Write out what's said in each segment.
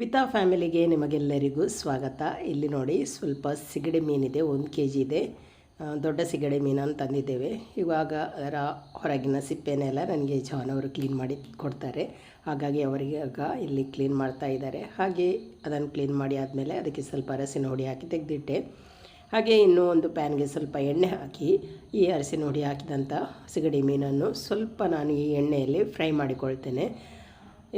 ವಿತಾ ಫ್ಯಾಮಿಲಿಗೆ ನಿಮಗೆಲ್ಲರಿಗೂ ಸ್ವಾಗತ. ಇಲ್ಲಿ ನೋಡಿ ಸ್ವಲ್ಪ ಸಿಗಡಿ ಮೀನಿದೆ, ಒಂದು ಕೆ ಜಿ ಇದೆ ದೊಡ್ಡ ಸಿಗಡಿ ಮೀನನ್ನು ತಂದಿದ್ದೇವೆ. ಇವಾಗ ಅದರ ಹೊರಗಿನ ಸಿಪ್ಪೆನೆಲ್ಲ ನನಗೆ ಜಾನವರು ಕ್ಲೀನ್ ಮಾಡಿ ಕೊಡ್ತಾರೆ. ಹಾಗಾಗಿ ಅವರಿಗೆ ಇಲ್ಲಿ ಕ್ಲೀನ್ ಮಾಡ್ತಾ ಇದ್ದಾರೆ. ಹಾಗೆ ಅದನ್ನು ಕ್ಲೀನ್ ಮಾಡಿ ಆದಮೇಲೆ ಅದಕ್ಕೆ ಸ್ವಲ್ಪ ಅರಸಿನ ಹುಡಿ ಹಾಕಿ ತೆಗೆದಿಟ್ಟೆ. ಹಾಗೆ ಇನ್ನೂ ಒಂದು ಪ್ಯಾನ್ಗೆ ಸ್ವಲ್ಪ ಎಣ್ಣೆ ಹಾಕಿ, ಈ ಅರಸಿನ ಹುಡಿ ಹಾಕಿದಂಥ ಸಿಗಡಿ ಮೀನನ್ನು ಸ್ವಲ್ಪ ನಾನು ಈ ಎಣ್ಣೆಯಲ್ಲಿ ಫ್ರೈ ಮಾಡಿಕೊಳ್ತೇನೆ.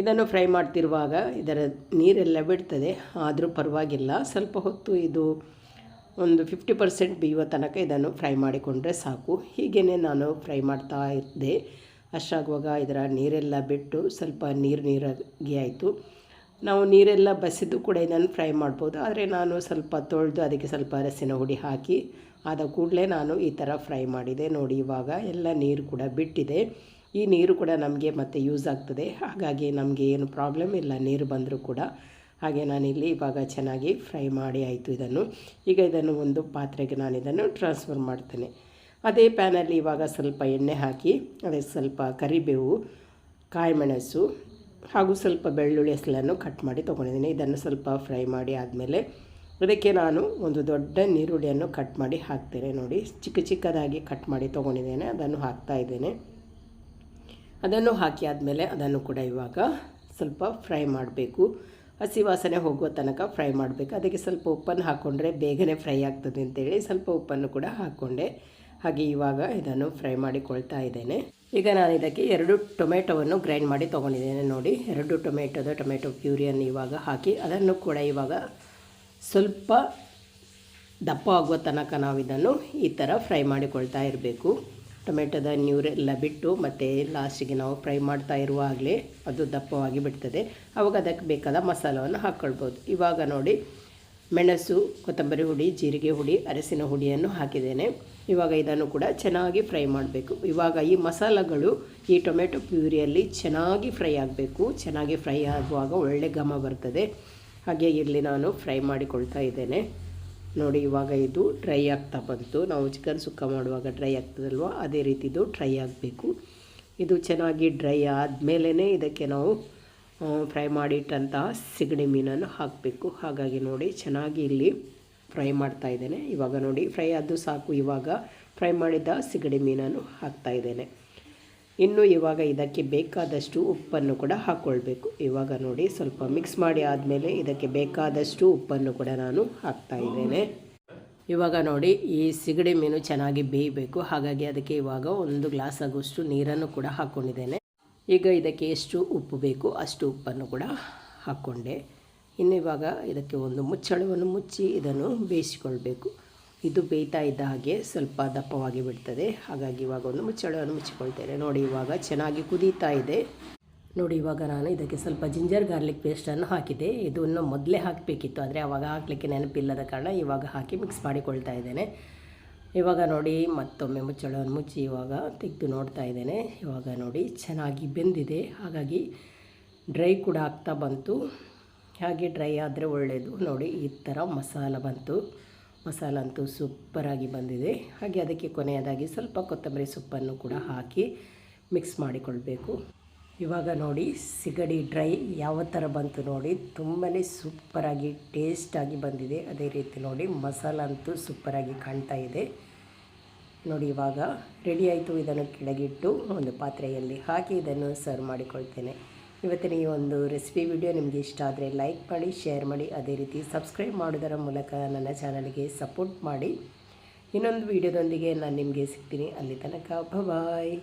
ಇದನ್ನು ಫ್ರೈ ಮಾಡ್ತಿರುವಾಗ ಇದರ ನೀರೆಲ್ಲ ಬಿಡ್ತದೆ, ಆದರೂ ಪರವಾಗಿಲ್ಲ. ಸ್ವಲ್ಪ ಹೊತ್ತು ಇದು ಒಂದು ಫಿಫ್ಟಿ ಪರ್ಸೆಂಟ್ ಬೇಯುವ ತನಕ ಇದನ್ನು ಫ್ರೈ ಮಾಡಿಕೊಂಡ್ರೆ ಸಾಕು. ಹೀಗೇ ನಾನು ಫ್ರೈ ಮಾಡ್ತಾ ಇದ್ದೆ. ಅಷ್ಟಾಗುವಾಗ ಇದರ ನೀರೆಲ್ಲ ಬಿಟ್ಟು ಸ್ವಲ್ಪ ನೀರು ನೀರಾಗಿ ಆಯಿತು. ನಾವು ನೀರೆಲ್ಲ ಬಸಿದು ಕೂಡ ಇದನ್ನು ಫ್ರೈ ಮಾಡ್ಬೋದು. ಆದರೆ ನಾನು ಸ್ವಲ್ಪ ತೊಳೆದು ಅದಕ್ಕೆ ಸ್ವಲ್ಪ ಅರಸಿನ ಹುಡಿ ಹಾಕಿ, ಆದ ಕೂಡಲೇ ನಾನು ಈ ಥರ ಫ್ರೈ ಮಾಡಿದೆ. ನೋಡಿ, ಇವಾಗ ಎಲ್ಲ ನೀರು ಕೂಡ ಬಿಟ್ಟಿದೆ. ಈ ನೀರು ಕೂಡ ನಮಗೆ ಮತ್ತೆ ಯೂಸ್ ಆಗ್ತದೆ. ಹಾಗಾಗಿ ನಮಗೆ ಏನು ಪ್ರಾಬ್ಲಮ್ ಇಲ್ಲ, ನೀರು ಬಂದರೂ ಕೂಡ. ಹಾಗೆ ನಾನಿಲ್ಲಿ ಇವಾಗ ಚೆನ್ನಾಗಿ ಫ್ರೈ ಮಾಡಿ ಆಯಿತು ಇದನ್ನು. ಈಗ ಇದನ್ನು ಒಂದು ಪಾತ್ರೆಗೆ ನಾನು ಇದನ್ನು ಟ್ರಾನ್ಸ್ಫರ್ ಮಾಡ್ತೇನೆ. ಅದೇ ಪ್ಯಾನಲ್ಲಿ ಇವಾಗ ಸ್ವಲ್ಪ ಎಣ್ಣೆ ಹಾಕಿ ಅದಕ್ಕೆ ಸ್ವಲ್ಪ ಕರಿಬೇವು, ಕಾಯಿಮೆಣಸು ಹಾಗೂ ಸ್ವಲ್ಪ ಬೆಳ್ಳುಳ್ಳಿ ಹೆಸಲನ್ನು ಕಟ್ ಮಾಡಿ ತೊಗೊಂಡಿದ್ದೀನಿ. ಇದನ್ನು ಸ್ವಲ್ಪ ಫ್ರೈ ಮಾಡಿ ಆದಮೇಲೆ ಅದಕ್ಕೆ ನಾನು ಒಂದು ದೊಡ್ಡ ನೀರುಳ್ಳಿಯನ್ನು ಕಟ್ ಮಾಡಿ ಹಾಕ್ತೇನೆ ನೋಡಿ. ಚಿಕ್ಕ ಚಿಕ್ಕದಾಗಿ ಕಟ್ ಮಾಡಿ ತೊಗೊಂಡಿದ್ದೇನೆ. ಅದನ್ನು ಹಾಕ್ತಾ ಇದ್ದೇನೆ. ಅದನ್ನು ಹಾಕಿ ಆದಮೇಲೆ ಅದನ್ನು ಕೂಡ ಇವಾಗ ಸ್ವಲ್ಪ ಫ್ರೈ ಮಾಡಬೇಕು. ಹಸಿ ವಾಸನೆ ಹೋಗುವ ತನಕ ಫ್ರೈ ಮಾಡಬೇಕು. ಅದಕ್ಕೆ ಸ್ವಲ್ಪ ಉಪ್ಪನ್ನು ಹಾಕ್ಕೊಂಡ್ರೆ ಬೇಗನೆ ಫ್ರೈ ಆಗ್ತದೆ ಅಂತೇಳಿ ಸ್ವಲ್ಪ ಉಪ್ಪನ್ನು ಕೂಡ ಹಾಕ್ಕೊಂಡೆ ಹಾಗೆ ಇವಾಗ ಇದನ್ನು ಫ್ರೈ ಮಾಡಿಕೊಳ್ತಾ ಇದ್ದೇನೆ. ಈಗ ನಾನು ಇದಕ್ಕೆ ಎರಡು ಟೊಮೆಟೊವನ್ನು ಗ್ರೈಂಡ್ ಮಾಡಿ ತೊಗೊಂಡಿದ್ದೇನೆ ನೋಡಿ. ಎರಡು ಟೊಮೆಟೊದ ಟೊಮೆಟೊ ಪ್ಯೂರಿಯನ್ನು ಇವಾಗ ಹಾಕಿ ಅದನ್ನು ಕೂಡ ಇವಾಗ ಸ್ವಲ್ಪ ದಪ್ಪ ಆಗುವ ತನಕ ನಾವು ಇದನ್ನು ಈ ಥರ ಫ್ರೈ ಮಾಡಿಕೊಳ್ತಾ ಇರಬೇಕು. ಟೊಮೆಟೊದ ನೀರೆಲ್ಲ ಬಿಟ್ಟು ಮತ್ತು ಲಾಸ್ಟಿಗೆ ನಾವು ಫ್ರೈ ಮಾಡ್ತಾ ಇರುವಾಗಲೇ ಅದು ದಪ್ಪವಾಗಿ ಬಿಡ್ತದೆ. ಆವಾಗ ಅದಕ್ಕೆ ಬೇಕಾದ ಮಸಾಲವನ್ನು ಹಾಕ್ಕೊಳ್ಬೋದು ಇವಾಗ ನೋಡಿ, ಮೆಣಸು, ಕೊತ್ತಂಬರಿ ಹುಡಿ, ಜೀರಿಗೆ ಹುಡಿ, ಅರಸಿನ ಹುಡಿಯನ್ನು ಹಾಕಿದ್ದೇನೆ. ಇವಾಗ ಇದನ್ನು ಕೂಡ ಚೆನ್ನಾಗಿ ಫ್ರೈ ಮಾಡಬೇಕು. ಇವಾಗ ಈ ಮಸಾಲಗಳು ಈ ಟೊಮೆಟೊ ಪ್ಯೂರಿಯಲ್ಲಿ ಚೆನ್ನಾಗಿ ಫ್ರೈ ಆಗಬೇಕು. ಚೆನ್ನಾಗಿ ಫ್ರೈ ಆಗುವಾಗ ಒಳ್ಳೆ ಘಮ ಬರ್ತದೆ. ಹಾಗೆ ಇಲ್ಲಿ ನಾನು ಫ್ರೈ ಮಾಡಿಕೊಳ್ತಾ ಇದ್ದೇನೆ. ನೋಡಿ, ಇವಾಗ ಇದು ಡ್ರೈ ಆಗ್ತಾ ಬಂತು. ನಾವು ಚಿಕನ್ ಸುಕ್ಕ ಮಾಡುವಾಗ ಡ್ರೈ ಆಗ್ತದಲ್ವ? ಅದೇ ರೀತಿ ಇದು ಡ್ರೈ ಆಗಬೇಕು. ಇದು ಚೆನ್ನಾಗಿ ಡ್ರೈ ಆದಮೇಲೇ ಇದಕ್ಕೆ ನಾವು ಫ್ರೈ ಮಾಡಿಟ್ಟಂತಹ ಸಿಗಡಿ ಮೀನನ್ನು ಹಾಕಬೇಕು. ಹಾಗಾಗಿ ನೋಡಿ, ಚೆನ್ನಾಗಿ ಇಲ್ಲಿ ಫ್ರೈ ಮಾಡ್ತಾ ಇದ್ದೇನೆ. ಇವಾಗ ನೋಡಿ ಫ್ರೈ ಆದ್ದು ಸಾಕು. ಇವಾಗ ಫ್ರೈ ಮಾಡಿದ ಸಿಗಡಿ ಮೀನನ್ನು ಹಾಕ್ತಾ ಇದ್ದೇನೆ. ಇನ್ನು ಇವಾಗ ಇದಕ್ಕೆ ಬೇಕಾದಷ್ಟು ಉಪ್ಪನ್ನು ಕೂಡ ಹಾಕ್ಕೊಳ್ಬೇಕು ಇವಾಗ ನೋಡಿ ಸ್ವಲ್ಪ ಮಿಕ್ಸ್ ಮಾಡಿ ಆದಮೇಲೆ ಇದಕ್ಕೆ ಬೇಕಾದಷ್ಟು ಉಪ್ಪನ್ನು ಕೂಡ ನಾನು ಹಾಕ್ತಾ ಇದ್ದೇನೆ. ಇವಾಗ ನೋಡಿ ಈ ಸಿಗಡಿ ಮೀನು ಚೆನ್ನಾಗಿ ಬೇಯಬೇಕು. ಹಾಗಾಗಿ ಅದಕ್ಕೆ ಇವಾಗ ಒಂದು ಗ್ಲಾಸ್ ಆಗುವಷ್ಟು ನೀರನ್ನು ಕೂಡ ಹಾಕ್ಕೊಂಡಿದ್ದೇನೆ ಈಗ ಇದಕ್ಕೆ ಎಷ್ಟು ಉಪ್ಪು ಬೇಕು ಅಷ್ಟು ಉಪ್ಪನ್ನು ಕೂಡ ಹಾಕ್ಕೊಂಡೆ ಇನ್ನು ಇವಾಗ ಇದಕ್ಕೆ ಒಂದು ಮುಚ್ಚಳವನ್ನು ಮುಚ್ಚಿ ಇದನ್ನು ಬೇಯಿಸಿಕೊಳ್ಬೇಕು. ಇದು ಬೇಯ್ತಾ ಇದ್ದ ಹಾಗೆ ಸ್ವಲ್ಪ ದಪ್ಪವಾಗಿ ಬಿಡ್ತದೆ. ಹಾಗಾಗಿ ಇವಾಗ ಒಂದು ಮುಚ್ಚಳವನ್ನು ಮುಚ್ಚಿಕೊಳ್ತೇನೆ. ನೋಡಿ, ಇವಾಗ ಚೆನ್ನಾಗಿ ಕುದೀತಾ ಇದೆ. ನೋಡಿ, ಇವಾಗ ನಾನು ಇದಕ್ಕೆ ಸ್ವಲ್ಪ ಜಿಂಜರ್ ಗಾರ್ಲಿಕ್ ಪೇಸ್ಟನ್ನು ಹಾಕಿದೆ. ಇದನ್ನು ಮೊದಲೇ ಹಾಕಬೇಕಿತ್ತು, ಆದರೆ ಆವಾಗ ಹಾಕಲಿಕ್ಕೆ ನೆನಪಿಲ್ಲದ ಕಾರಣ ಇವಾಗ ಹಾಕಿ ಮಿಕ್ಸ್ ಮಾಡಿಕೊಳ್ತಾ ಇದ್ದೇನೆ. ಇವಾಗ ನೋಡಿ, ಮತ್ತೊಮ್ಮೆ ಮುಚ್ಚಳವನ್ನು ಮುಚ್ಚಿ ಇವಾಗ ತೆಗೆದು ನೋಡ್ತಾ ಇದ್ದೇನೆ. ಇವಾಗ ನೋಡಿ, ಚೆನ್ನಾಗಿ ಬೆಂದಿದೆ. ಹಾಗಾಗಿ ಡ್ರೈ ಕೂಡ ಆಗ್ತಾ ಬಂತು. ಹಾಗೆ ಡ್ರೈ ಆದರೆ ಒಳ್ಳೆಯದು ನೋಡಿ, ಈ ಥರ ಮಸಾಲ ಬಂತು. ಮಸಾಲ ಅಂತೂ ಸೂಪರಾಗಿ ಬಂದಿದೆ. ಹಾಗೆ ಅದಕ್ಕೆ ಕೊನೆಯದಾಗಿ ಸ್ವಲ್ಪ ಕೊತ್ತಂಬರಿ ಸೊಪ್ಪನ್ನು ಕೂಡ ಹಾಕಿ ಮಿಕ್ಸ್ ಮಾಡಿಕೊಳ್ಬೇಕು. ಇವಾಗ ನೋಡಿ, ಸಿಗಡಿ ಡ್ರೈ ಯಾವ ಥರ ಬಂತು ನೋಡಿ ತುಂಬಾ ಸೂಪರಾಗಿ ಟೇಸ್ಟಾಗಿ ಬಂದಿದೆ. ಅದೇ ರೀತಿ ನೋಡಿ, ಮಸಾಲ ಅಂತೂ ಸೂಪರಾಗಿ ಕಾಣ್ತಾ ಇದೆ. ನೋಡಿ, ಇವಾಗ ರೆಡಿ ಆಯಿತು. ಇದನ್ನು ಕೆಳಗಿಟ್ಟು ಒಂದು ಪಾತ್ರೆಯಲ್ಲಿ ಹಾಕಿ ಇದನ್ನು ಸರ್ವ್ ಮಾಡಿಕೊಳ್ತೇನೆ. ಇವತ್ತಿನ ಈ ಒಂದು ರೆಸಿಪಿ ವಿಡಿಯೋ ನಿಮಗೆ ಇಷ್ಟ ಆದರೆ ಲೈಕ್ ಮಾಡಿ ಶೇರ್ ಮಾಡಿ, ಅದೇ ರೀತಿ ಸಬ್ಸ್ಕ್ರೈಬ್ ಮಾಡೋದರ ಮೂಲಕ ನನ್ನ ಚಾನಲ್ಗೆ ಸಪೋರ್ಟ್ ಮಾಡಿ. ಇನ್ನೊಂದು ವಿಡಿಯೋದೊಂದಿಗೆ ನಾನು ನಿಮಗೆ ಸಿಗ್ತೀನಿ. ಅಲ್ಲಿ ತನಕ ಬಾಯ್